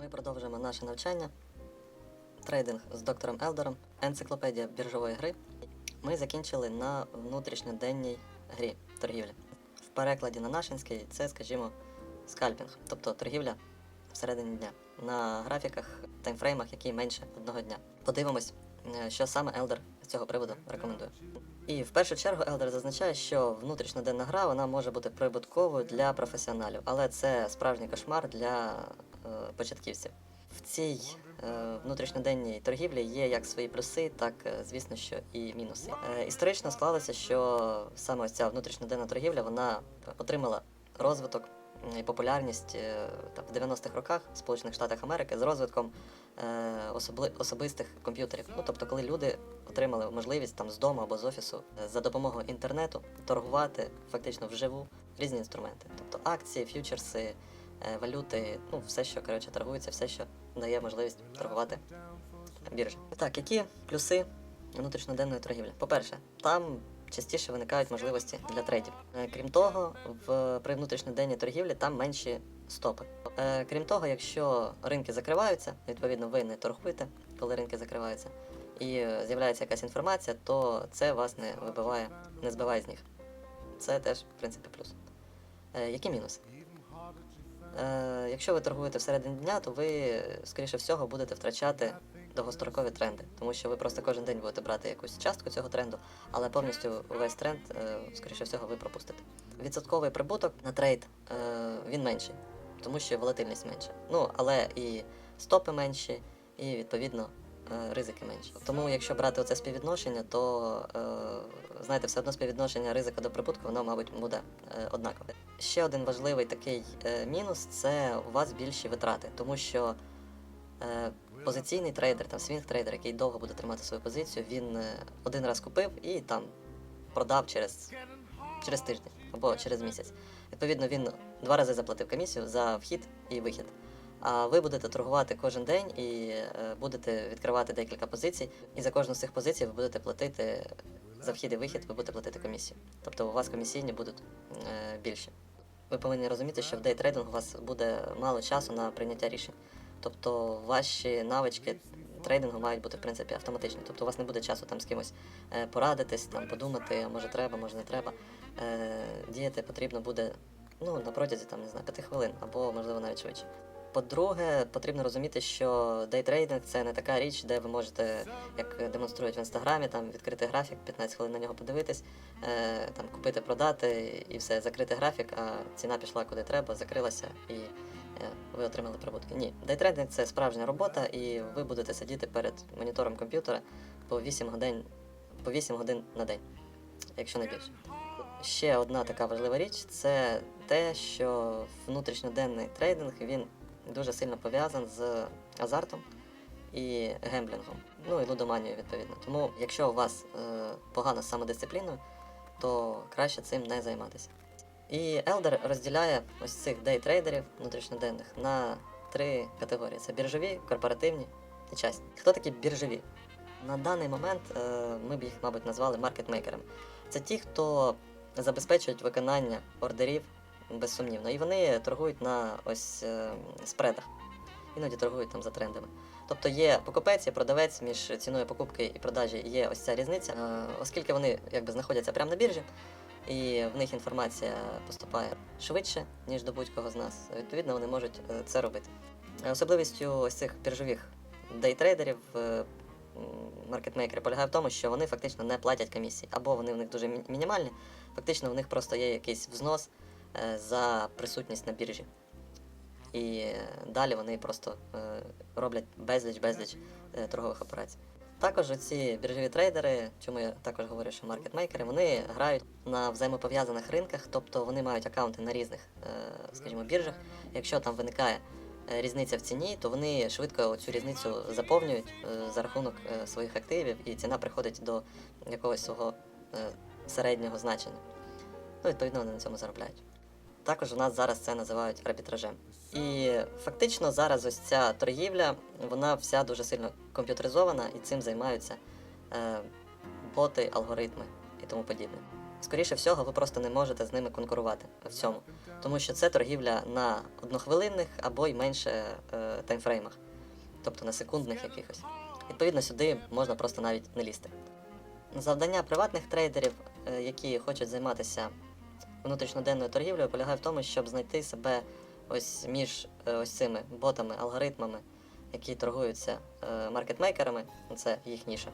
Ми продовжуємо наше навчання. Трейдинг з доктором Елдером, енциклопедія біржової гри. Ми закінчили на внутрішньоденній грі торгівлі. В перекладі на нашинський це, скажімо, скальпінг, тобто торгівля всередині дня на графіках, таймфреймах, які менше одного дня. Подивимось, е, що саме Елдер з цього приводу рекомендує. І в першу чергу Елдер зазначає, що внутрішньоденна гра вона може бути прибутковою для професіоналів, але це справжній кошмар для початківців. В цій е, внутрішньоденній торгівлі є як свої плюси, так, е, звісно, що і мінуси. Е, історично склалося, що саме ось ця внутрішньоденна торгівля вона отримала розвиток і популярність е, там, в 90-х роках в Сполучених Штатах Америки з розвитком е, особистих комп'ютерів. Ну, тобто, коли люди отримали можливість там з дому або з офісу е, за допомогою інтернету торгувати фактично вживу різні інструменти, тобто акції, ф'ючерси, е, валюти, ну все, що коротше торгується, все, що дає можливість торгувати біржа. Так, які плюси внутрішньоденної торгівлі? По-перше, там частіше виникають можливості для трейдів. Е, Крім того, в при внутрішньоденній торгівлі там менші стопи. Е, Крім того, якщо ринки закриваються, відповідно, ви не торгуєте, коли ринки закриваються, і е, з'являється якась інформація, то це вас не вибиває, не збиває з ніг. Це теж, в принципі, плюс. Е, які мінуси? Е, якщо ви торгуєте всередині дня, то ви, скоріше всього, будете втрачати довгострокові тренди, тому що ви просто кожен день будете брати якусь частку цього тренду, але повністю весь тренд, е, скоріше всього, ви пропустите. Відсотковий прибуток на трейд е, він менший, тому що волатильність менша. Ну, але і стопи менші, і відповідно ризики менші. Тому, якщо брати оце співвідношення, то е, знаєте, все одно співвідношення ризика до прибутку, воно, мабуть, буде е, однакове. Ще один важливий такий е, мінус це у вас більші витрати, тому що е, позиційний трейдер, там свінг трейдер, який довго буде тримати свою позицію, він е, один раз купив і там продав через, через тиждень або через місяць. Відповідно, він два рази заплатив комісію за вхід і вихід. А ви будете торгувати кожен день і е, будете відкривати декілька позицій, і за кожну з цих позицій ви будете платити за вхід і вихід, ви будете платити комісію. Тобто у вас комісійні будуть е, більші. Ви повинні розуміти, що в дейтрейдингу у вас буде мало часу на прийняття рішень. Тобто ваші навички трейдингу мають бути в принципі автоматичні. Тобто у вас не буде часу там з кимось е, порадитись, там подумати, може треба, може не треба. Діяти потрібно буде ну, на протязі там, не знаю, 5 хвилин або можливо навіть швидше. По-друге, потрібно розуміти, що дейтрейдинг це не така річ, де ви можете, як демонструють в інстаграмі, там відкрити графік, 15 хвилин на нього подивитись, е, там купити, продати і все, закрити графік, а ціна пішла куди треба, закрилася і е, ви отримали прибутки. Ні, дейтрейдинг це справжня робота, і ви будете сидіти перед монітором комп'ютера по 8 годин, по 8 годин на день, якщо не більше. Ще одна така важлива річ це те, що внутрішньоденний трейдинг він дуже сильно пов'язаний з азартом і гемблінгом, ну і лудоманією відповідно. Тому, якщо у вас е, погано з самодисципліною, то краще цим не займатися. І Елдер розділяє ось цих дейтрейдерів внутрішньоденних на три категорії: це біржові, корпоративні і частні. Хто такі біржові? На даний момент е, ми б їх, мабуть, назвали маркетмейкерами. Це ті, хто забезпечують виконання ордерів безсумнівно. І вони торгують на ось е, спредах. Іноді торгують там за трендами. Тобто є покупець, є продавець між ціною покупки і продажі є ось ця різниця, Е, оскільки вони якби знаходяться прямо на біржі, і в них інформація поступає швидше, ніж до будь-кого з нас. Відповідно, вони можуть е, це робити. Особливістю ось цих біржових дейтрейдерів, е, м, полягає в тому, що вони фактично не платять комісії, або вони в них дуже мінімальні, фактично в них просто є якийсь взнос за присутність на біржі. І е, далі вони просто е, роблять безліч-безліч е, торгових операцій. Також ці біржові трейдери, чому я також говорю, що маркетмейкери, вони грають на взаємопов'язаних ринках, тобто вони мають аккаунти на різних, е, скажімо, біржах. Якщо там виникає е, різниця в ціні, то вони швидко цю різницю заповнюють е, за рахунок е, своїх активів, і ціна приходить до якогось свого е, середнього значення. Ну, відповідно, вони на цьому заробляють. Також у нас зараз це називають арбітражем. І фактично зараз ось ця торгівля, вона вся дуже сильно комп'ютеризована і цим займаються е, боти, алгоритми і тому подібне. скоріше всього, ви просто не можете з ними конкурувати в цьому. Тому що це торгівля на однохвилинних або й менше е, таймфреймах, тобто на секундних якихось. Відповідно, сюди можна просто навіть не лізти. Завдання приватних трейдерів, е, які хочуть займатися внутрішньоденною торгівлею, полягає в тому, щоб знайти себе ось між е, ось цими ботами, алгоритмами, які торгуються е, маркетмейкерами, це їх ніша,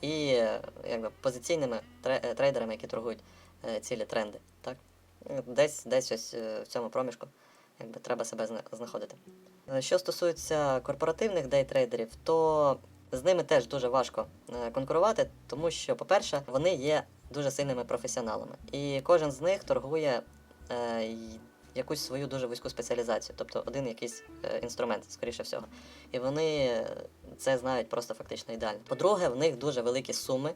і е, якби, позиційними тре- трейдерами, які торгують цілі тренди. Так? Десь, десь ось в цьому проміжку якби, треба себе знаходити. Що стосується корпоративних дейтрейдерів, то з ними теж дуже важко конкурувати, тому що, по-перше, вони є дуже сильними професіоналами. І кожен з них торгує е, якусь свою дуже вузьку спеціалізацію, тобто один якийсь е, інструмент, скоріше всього. І вони це знають просто фактично ідеально. По-друге, в них дуже великі суми,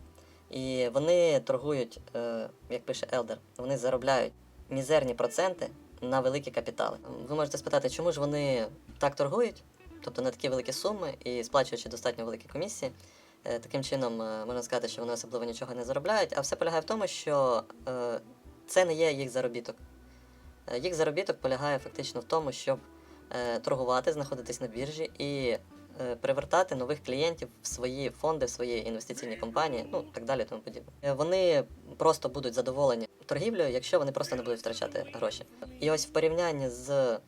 і вони торгують, е, як пише Елдер, вони заробляють мізерні проценти на великі капітали. Ви можете спитати, чому ж вони так торгують, тобто на такі великі суми і сплачуючи достатньо великі комісії. Е, Таким чином, е, можна сказати, що вони особливо нічого не заробляють, а все полягає в тому, що е, це не є їх заробіток. Їх заробіток полягає фактично в тому, щоб торгувати, знаходитись на біржі і привертати нових клієнтів в свої фонди, в свої інвестиційні компанії, ну так далі, тому подібне. Вони просто будуть задоволені торгівлею, якщо вони просто не будуть втрачати гроші. І ось в порівнянні з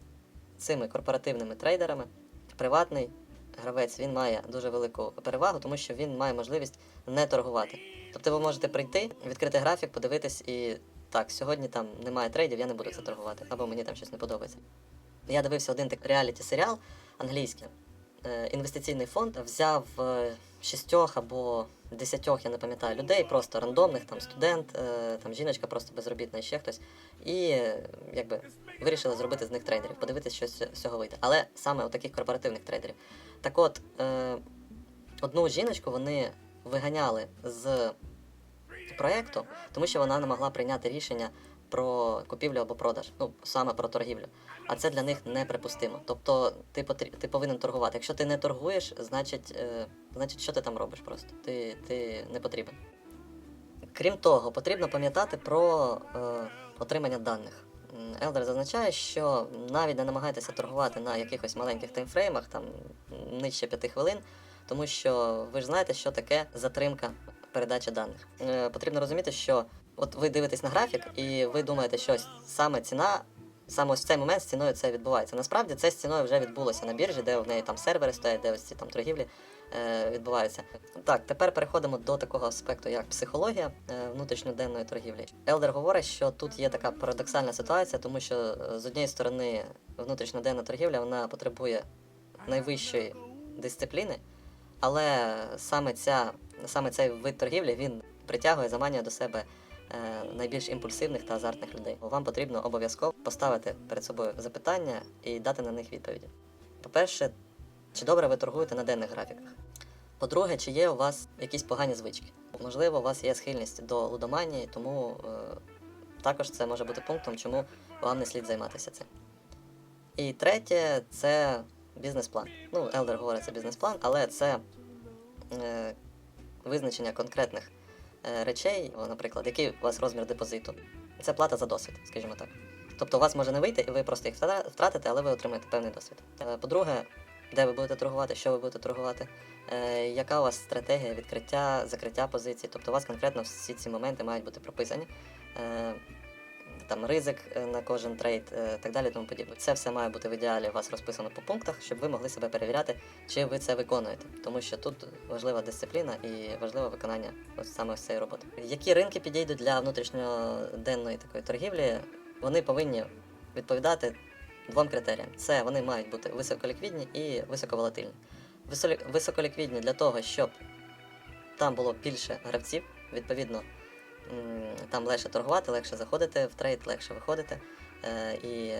цими корпоративними трейдерами, приватний гравець він має дуже велику перевагу, тому що він має можливість не торгувати. Тобто ви можете прийти, відкрити графік, подивитись і так, сьогодні там немає трейдів, я не буду це торгувати, або мені там щось не подобається. Я дивився один такий реаліті серіал англійський. Е, Інвестиційний фонд взяв е, шістьох або десятьох, я не пам'ятаю, людей, просто рандомних, там студент, е, там жіночка просто безробітна і ще хтось. І якби вирішили зробити з них трейдерів, подивитися, що з цього вийде. Але саме у таких корпоративних трейдерів. Так от, е, одну жіночку вони виганяли з проєкту, тому що вона не могла прийняти рішення про купівлю або продаж, ну саме про торгівлю. А це для них неприпустимо. Тобто ти ти повинен торгувати. Якщо ти не торгуєш, значить, е... значить, що ти там робиш просто? Ти, ти не потрібен. Крім того, потрібно пам'ятати про е... отримання даних. Елдер зазначає, що навіть не намагайтеся торгувати на якихось маленьких таймфреймах, там нижче 5 хвилин, тому що ви ж знаєте, що таке затримка передачі даних. Е, потрібно розуміти, що от ви дивитесь на графік, і ви думаєте, що саме ціна, саме ось в цей момент з ціною це відбувається. Насправді це з ціною вже відбулося на біржі, де в неї там сервери стоять, де ось ці там торгівлі е, відбуваються. Так, тепер переходимо до такого аспекту, як психологія е, внутрішньоденної торгівлі. Елдер говорить, що тут є така парадоксальна ситуація, тому що е, з однієї сторони внутрішньоденна торгівля вона потребує найвищої дисципліни, але саме, ця, саме цей вид торгівлі він притягує, заманює до себе найбільш імпульсивних та азартних людей. Вам потрібно обов'язково поставити перед собою запитання і дати на них відповіді. По-перше, чи добре ви торгуєте на денних графіках? По-друге, чи є у вас якісь погані звички? Можливо, у вас є схильність до лудоманії, тому е, також це може бути пунктом, чому вам не слід займатися цим. І третє це бізнес-план. Ну, Елдер говорить, це бізнес-план, але це е, визначення конкретних е, речей, наприклад, який у вас розмір депозиту. Це плата за досвід, скажімо так. Тобто у вас може не вийти, і ви просто їх втратите, але ви отримаєте певний досвід. Е, По-друге, де ви будете торгувати, що ви будете торгувати, е, яка у вас стратегія відкриття, закриття позицій. Тобто у вас конкретно всі ці моменти мають бути прописані. Е, там ризик е, на кожен трейд, е, так далі, тому подібне. Це все має бути в ідеалі у вас розписано по пунктах, щоб ви могли себе перевіряти, чи ви це виконуєте. Тому що тут важлива дисципліна і важливе виконання ось саме цієї роботи. Які ринки підійдуть для внутрішньоденної такої торгівлі, вони повинні відповідати двом критеріям: це вони мають бути високоліквідні і високоволатильні. Високоліквідні для того, щоб там було більше гравців, відповідно, там легше торгувати, легше заходити в трейд, легше виходити. Е, І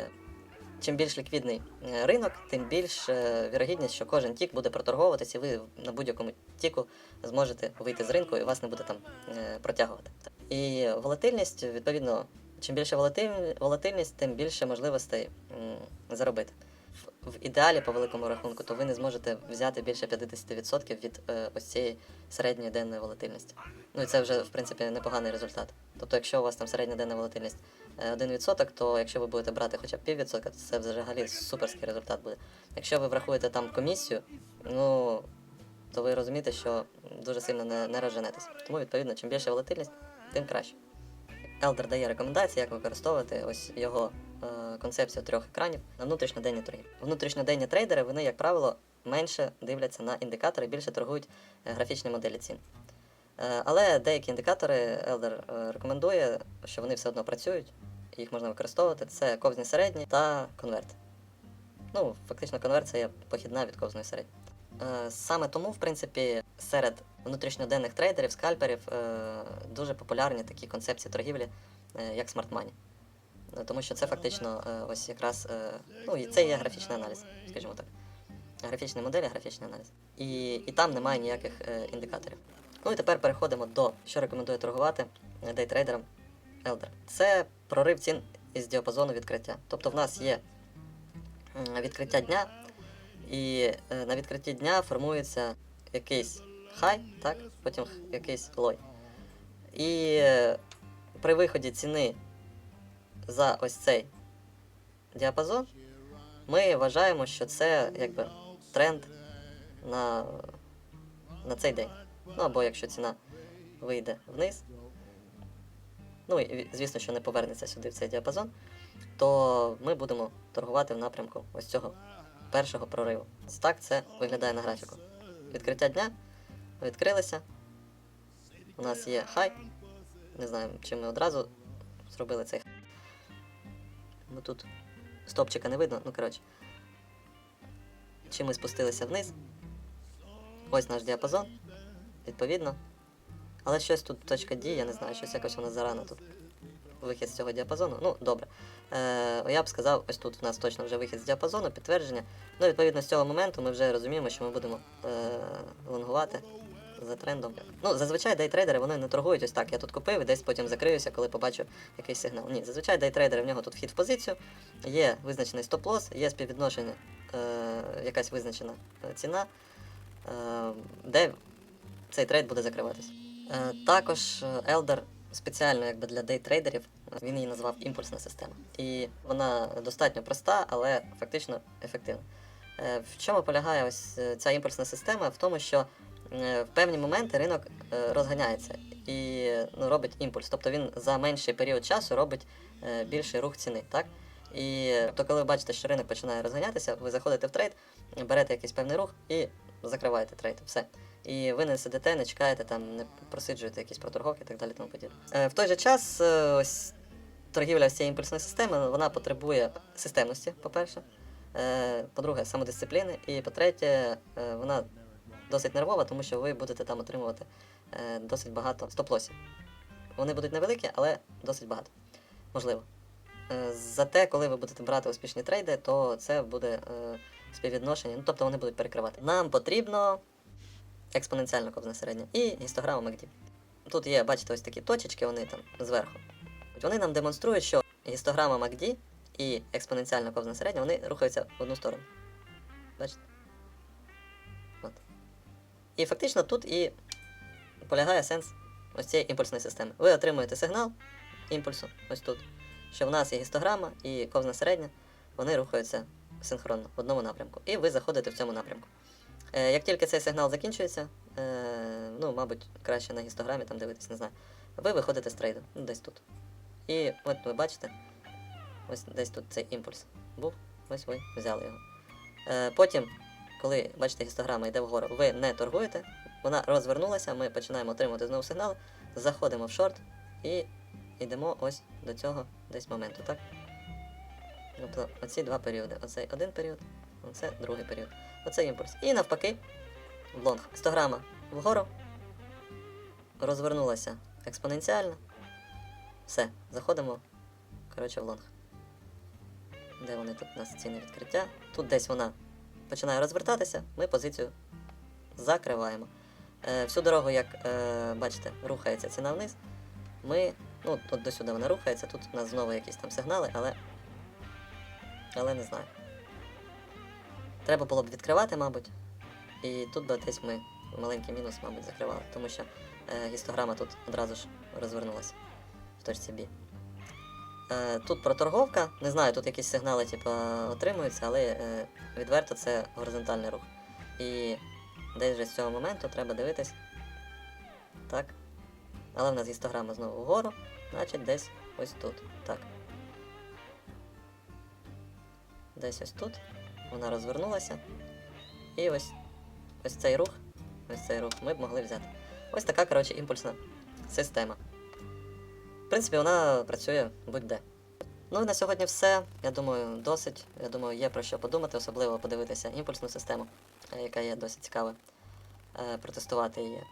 чим більш ліквідний е, ринок, тим більш е, вірогідність, що кожен тік буде проторговуватись, і ви на будь-якому тіку зможете вийти з ринку і вас не буде там протягувати. І волатильність, відповідно, чим більше волатиль- волатильність, тим більше можливостей заробити. В ідеалі по великому рахунку, то ви не зможете взяти більше 50% від е, ось цієї середньої денної волатильності. Ну і це вже в принципі непоганий результат. Тобто, якщо у вас там середня денна волатильність е, 1%, то якщо ви будете брати хоча б піввідсотка, то це взагалі суперський результат буде. Якщо ви врахуєте там комісію, ну то ви розумієте, що дуже сильно не, не розженетесь. Тому, відповідно, чим більше волатильність, тим краще. Елдер дає рекомендації, як використовувати ось його е, концепцію трьох екранів на внутрішньоденні торги. Внутрішньоденні трейдери, вони, як правило, менше дивляться на індикатори, більше торгують е, графічні моделі цін. Е, але деякі індикатори Елдер рекомендує, що вони все одно працюють, їх можна використовувати. Це ковзні середні та конверт. Ну, фактично, конверт це є похідна від ковзної середньої. Е, Саме тому, в принципі, серед внутрішньоденних трейдерів, скальперів дуже популярні такі концепції торгівлі, як. Е, Тому що це фактично е, ось якраз е, ну, і це є графічний аналіз, скажімо так. Графічні моделі, графічний аналіз. І, і там немає ніяких е, індикаторів. Ну і тепер переходимо до що рекомендує торгувати е, дейтрейдерам Elder. Це прорив цін із діапазону відкриття. Тобто в нас є відкриття дня, і е, на відкритті дня формується якийсь хай, так? потім якийсь лой. І е, при виході ціни за ось цей діапазон, ми вважаємо, що це якби тренд на, на цей день. Ну або якщо ціна вийде вниз, ну і звісно, що не повернеться сюди в цей діапазон, то ми будемо торгувати в напрямку ось цього першого прориву. Так це виглядає на графіку. Відкриття дня. Відкрилися. У нас є хай. Не знаю, чи ми одразу зробили цей. Бо тут стопчика не видно, ну коротше. Чи ми спустилися вниз. Ось наш діапазон. Відповідно. Але щось тут точка D, я не знаю, щось якось воно зарано тут. Вихід з цього діапазону. Ну, добре. Е, я б сказав, ось тут у нас точно вже вихід з діапазону, підтвердження. Ну, відповідно, з цього моменту ми вже розуміємо, що ми будемо е, лонгувати за трендом. Ну, зазвичай дейтрейдери вони не торгують ось так. Я тут купив і десь потім закриюся, коли побачу якийсь сигнал. Ні, зазвичай дейтрейдери в нього тут вхід в позицію, є визначений стоп-лос, є співвідношення, е, якась визначена е, ціна, е, де цей трейд буде закриватись. Е, також е, Elder спеціально якби для дейтрейдерів він її назвав імпульсна система. І вона достатньо проста, але фактично ефективна. Е, В чому полягає ось е, ця імпульсна система? В тому, що в певні моменти ринок е, розганяється і ну, робить імпульс. Тобто він за менший період часу робить е, більший рух ціни. Так? І тобто, коли ви бачите, що ринок починає розганятися, ви заходите в трейд, берете якийсь певний рух і закриваєте трейд. Все. І ви не сидите, не чекаєте, там, не просиджуєте якісь проторговки і так далі. Тому подібне. Е, в той же час, е, ось торгівля цієї імпульсної системи вона потребує системності, по-перше. Е, по-друге, самодисципліни. І по-третє, е, вона досить нервова, тому що ви будете там отримувати е, досить багато стоп-лосів. Вони будуть невеликі, але досить багато. Можливо. Е, Зате, коли ви будете брати успішні трейди, то це буде е, співвідношення, ну тобто вони будуть перекривати. Нам потрібно експоненціальна ковзна середня і гістограма MACD. Тут є, бачите, ось такі точечки, вони там зверху. Вони нам демонструють, що гістограма MACD і експоненціальна ковзна середня, вони рухаються в одну сторону. Бачите? І фактично тут і полягає сенс ось цієї імпульсної системи. Ви отримуєте сигнал імпульсу ось тут, що в нас є гістограма і ковзна середня, вони рухаються синхронно в одному напрямку. І ви заходите в цьому напрямку. Е, як тільки цей сигнал закінчується, е, ну, мабуть, краще на гістограмі там дивитись, не знаю. Ви виходите з трейду, ну, десь тут. І от ви бачите, ось десь тут цей імпульс був, ось ви взяли його. Е, потім, коли бачите, гістограма йде вгору, ви не торгуєте, вона розвернулася, ми починаємо отримувати знову сигнал, заходимо в шорт і йдемо ось до цього десь моменту, так? Тобто оці два періоди. Оцей один період, оце другий період. Оце імпульс. І навпаки, в лонг. 100 грама вгору. Розвернулася експоненціально. Все, заходимо. Коротше, в лонг. Де вони тут у нас ціни відкриття? Тут десь вона починає розвертатися, ми позицію закриваємо. Е, всю дорогу, як е, бачите, рухається ціна вниз. Ми. Ну, от до сюди вона рухається, тут у нас знову якісь там сигнали, але. Але не знаю. Треба було б відкривати, мабуть. І тут би десь ми маленький мінус, мабуть, закривали, тому що е, гістограма тут одразу ж розвернулася в точці B. Е, тут проторговка. Не знаю, тут якісь сигнали типу, отримуються, але е, відверто це горизонтальний рух. І десь вже з цього моменту треба дивитись. Так. Але в нас гістограма знову вгору, значить десь ось тут. Так. Десь ось тут. Вона розвернулася. І ось ось цей рух. Ось цей рух ми б могли взяти. Ось така, коротше, імпульсна система. Принципі, вона працює будь-де. Ну і на сьогодні все. Я думаю, досить. Я думаю, є про що подумати, особливо подивитися імпульсну систему, е, яка є досить цікава. е, Протестувати її.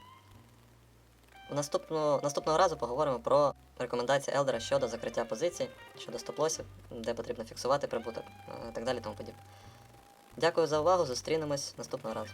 Наступного, наступного разу поговоримо про рекомендації Елдера щодо закриття позицій, щодо стоп-лосів, де потрібно фіксувати прибуток, е, і так далі тому подібне. Дякую за увагу, зустрінемось наступного разу.